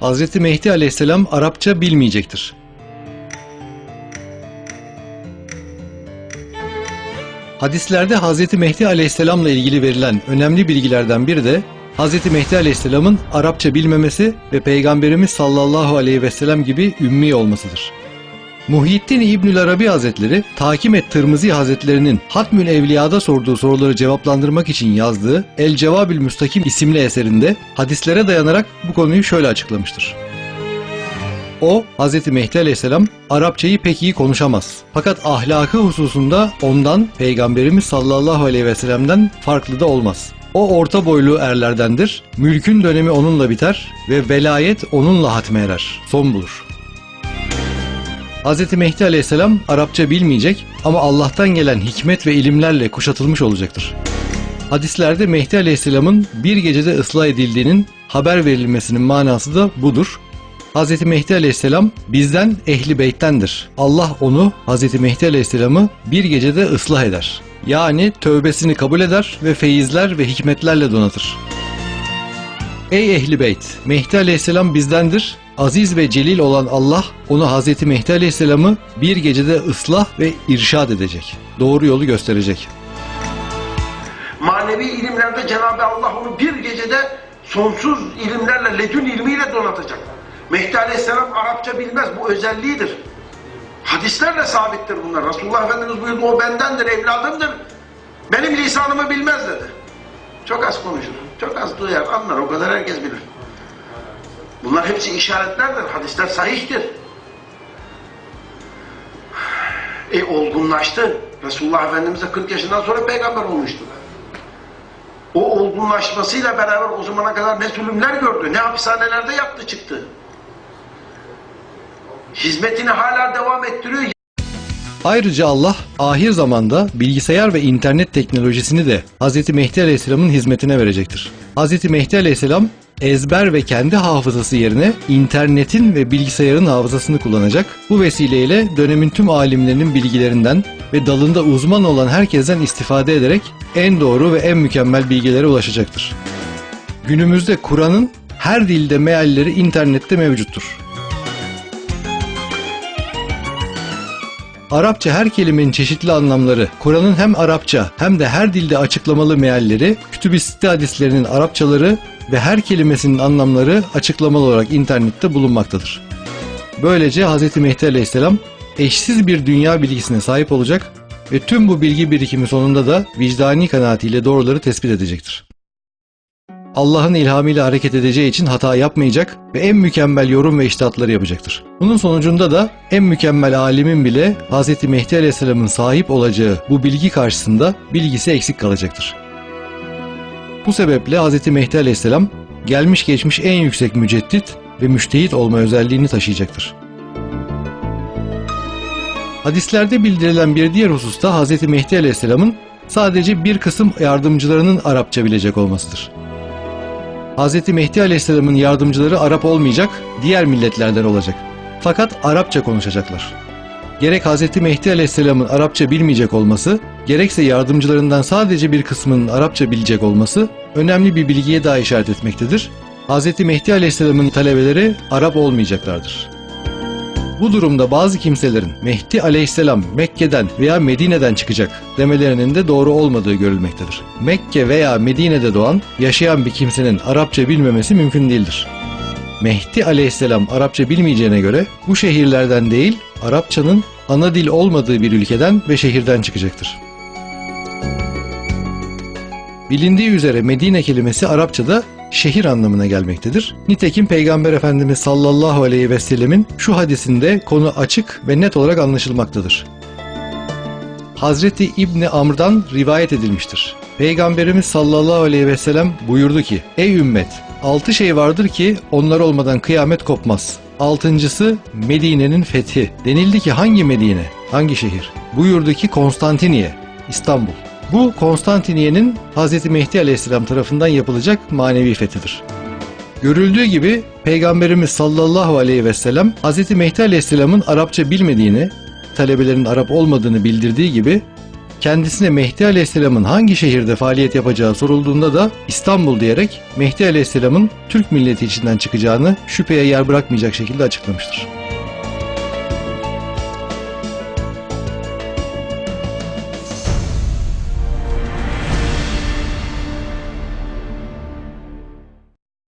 Hazreti Mehdi aleyhisselam Arapça bilmeyecektir. Hadislerde Hazreti Mehdi aleyhisselamla ilgili verilen önemli bilgilerden biri de Hazreti Mehdi aleyhisselamın Arapça bilmemesi ve Peygamberimiz sallallahu aleyhi ve sellem gibi ümmi olmasıdır. Muhyiddin İbnül Arabi Hazretleri, Takim et Tırmızı Hazretlerinin Hatmül Evliya'da sorduğu soruları cevaplandırmak için yazdığı El Cevabül Müstakim isimli eserinde hadislere dayanarak bu konuyu şöyle açıklamıştır. O, Hz. Mehdi Aleyhisselam Arapçayı pek iyi konuşamaz. Fakat ahlakı hususunda ondan Peygamberimiz sallallahu aleyhi ve sellem'den farklı da olmaz. O orta boylu erlerdendir, mülkün dönemi onunla biter ve velayet onunla hatme erer, son bulur. Hz. Mehdi Aleyhisselam Arapça bilmeyecek ama Allah'tan gelen hikmet ve ilimlerle kuşatılmış olacaktır. Hadislerde Mehdi Aleyhisselam'ın bir gecede ıslah edildiğinin haber verilmesinin manası da budur. Hz. Mehdi Aleyhisselam bizden ehli beyttendir. Allah onu Hz. Mehdi Aleyhisselam'ı bir gecede ıslah eder. Yani tövbesini kabul eder ve feyizler ve hikmetlerle donatır. Ey ehli beyt! Mehdi Aleyhisselam bizdendir. Aziz ve celil olan Allah onu Hz. Mehdi Aleyhisselam'ı bir gecede ıslah ve irşad edecek. Doğru yolu gösterecek. Manevi ilimlerde Cenab-ı Allah onu bir gecede sonsuz ilimlerle, ledün ilmiyle donatacak. Mehdi Aleyhisselam Arapça bilmez, bu özelliğidir. Hadislerle sabittir bunlar. Resulullah Efendimiz buyurdu, o bendendir, evladımdır. Benim lisanımı bilmez dedi. Çok az konuşur, çok az duyar, anlar, o kadar herkes bilir. Bunlar hepsi işaretlerdir, hadisler sahihtir. E olgunlaştı. Resulullah Efendimiz de 40 yaşından sonra peygamber olmuştu. O olgunlaşmasıyla beraber o zamana kadar ne zulümler gördü, ne hapishanelerde yattı çıktı. Hizmetini hala devam ettiriyor. Ayrıca Allah ahir zamanda bilgisayar ve internet teknolojisini de Hz. Mehdi Aleyhisselam'ın hizmetine verecektir. Hz. Mehdi Aleyhisselam ezber ve kendi hafızası yerine internetin ve bilgisayarın hafızasını kullanacak. Bu vesileyle dönemin tüm alimlerinin bilgilerinden ve dalında uzman olan herkesten istifade ederek en doğru ve en mükemmel bilgilere ulaşacaktır. Günümüzde Kur'an'ın her dilde mealleri internette mevcuttur. Arapça her kelimenin çeşitli anlamları, Kur'an'ın hem Arapça hem de her dilde açıklamalı mealleri, Kütüb-i hadislerinin Arapçaları ve her kelimesinin anlamları açıklamalı olarak internette bulunmaktadır. Böylece Hz. Mehdi Aleyhisselam eşsiz bir dünya bilgisine sahip olacak ve tüm bu bilgi birikimi sonunda da vicdani kanaatiyle doğruları tespit edecektir. Allah'ın ilhamıyla hareket edeceği için hata yapmayacak ve en mükemmel yorum ve iştahatları yapacaktır. Bunun sonucunda da en mükemmel alimin bile Hz. Mehdi Aleyhisselam'ın sahip olacağı bu bilgi karşısında bilgisi eksik kalacaktır. Bu sebeple Hz. Mehdi Aleyhisselam gelmiş geçmiş en yüksek müceddit ve müştehit olma özelliğini taşıyacaktır. Hadislerde bildirilen bir diğer hususta Hz. Mehdi Aleyhisselam'ın sadece bir kısım yardımcılarının Arapça bilecek olmasıdır. Hz. Mehdi Aleyhisselam'ın yardımcıları Arap olmayacak, diğer milletlerden olacak. Fakat Arapça konuşacaklar. Gerek Hz. Mehdi Aleyhisselam'ın Arapça bilmeyecek olması, gerekse yardımcılarından sadece bir kısmının Arapça bilecek olması önemli bir bilgiye daha işaret etmektedir. Hz. Mehdi Aleyhisselam'ın talebeleri Arap olmayacaklardır. Bu durumda bazı kimselerin Mehdi aleyhisselam Mekke'den veya Medine'den çıkacak demelerinin de doğru olmadığı görülmektedir. Mekke veya Medine'de doğan, yaşayan bir kimsenin Arapça bilmemesi mümkün değildir. Mehdi aleyhisselam Arapça bilmeyeceğine göre bu şehirlerden değil, Arapçanın ana dil olmadığı bir ülkeden ve şehirden çıkacaktır. Bilindiği üzere Medine kelimesi Arapçada şehir anlamına gelmektedir. Nitekim Peygamber Efendimiz sallallahu aleyhi ve sellemin şu hadisinde konu açık ve net olarak anlaşılmaktadır. Hazreti İbni Amr'dan rivayet edilmiştir. Peygamberimiz sallallahu aleyhi ve sellem buyurdu ki Ey ümmet! Altı şey vardır ki onlar olmadan kıyamet kopmaz. Altıncısı Medine'nin fethi. Denildi ki hangi Medine? Hangi şehir? Buyurdu ki Konstantiniye, İstanbul. Bu Konstantiniye'nin Hz. Mehdi Aleyhisselam tarafından yapılacak manevi fethidir. Görüldüğü gibi Peygamberimiz sallallahu aleyhi ve sellem Hz. Mehdi Aleyhisselam'ın Arapça bilmediğini, talebelerin Arap olmadığını bildirdiği gibi kendisine Mehdi Aleyhisselam'ın hangi şehirde faaliyet yapacağı sorulduğunda da İstanbul diyerek Mehdi Aleyhisselam'ın Türk milleti içinden çıkacağını şüpheye yer bırakmayacak şekilde açıklamıştır.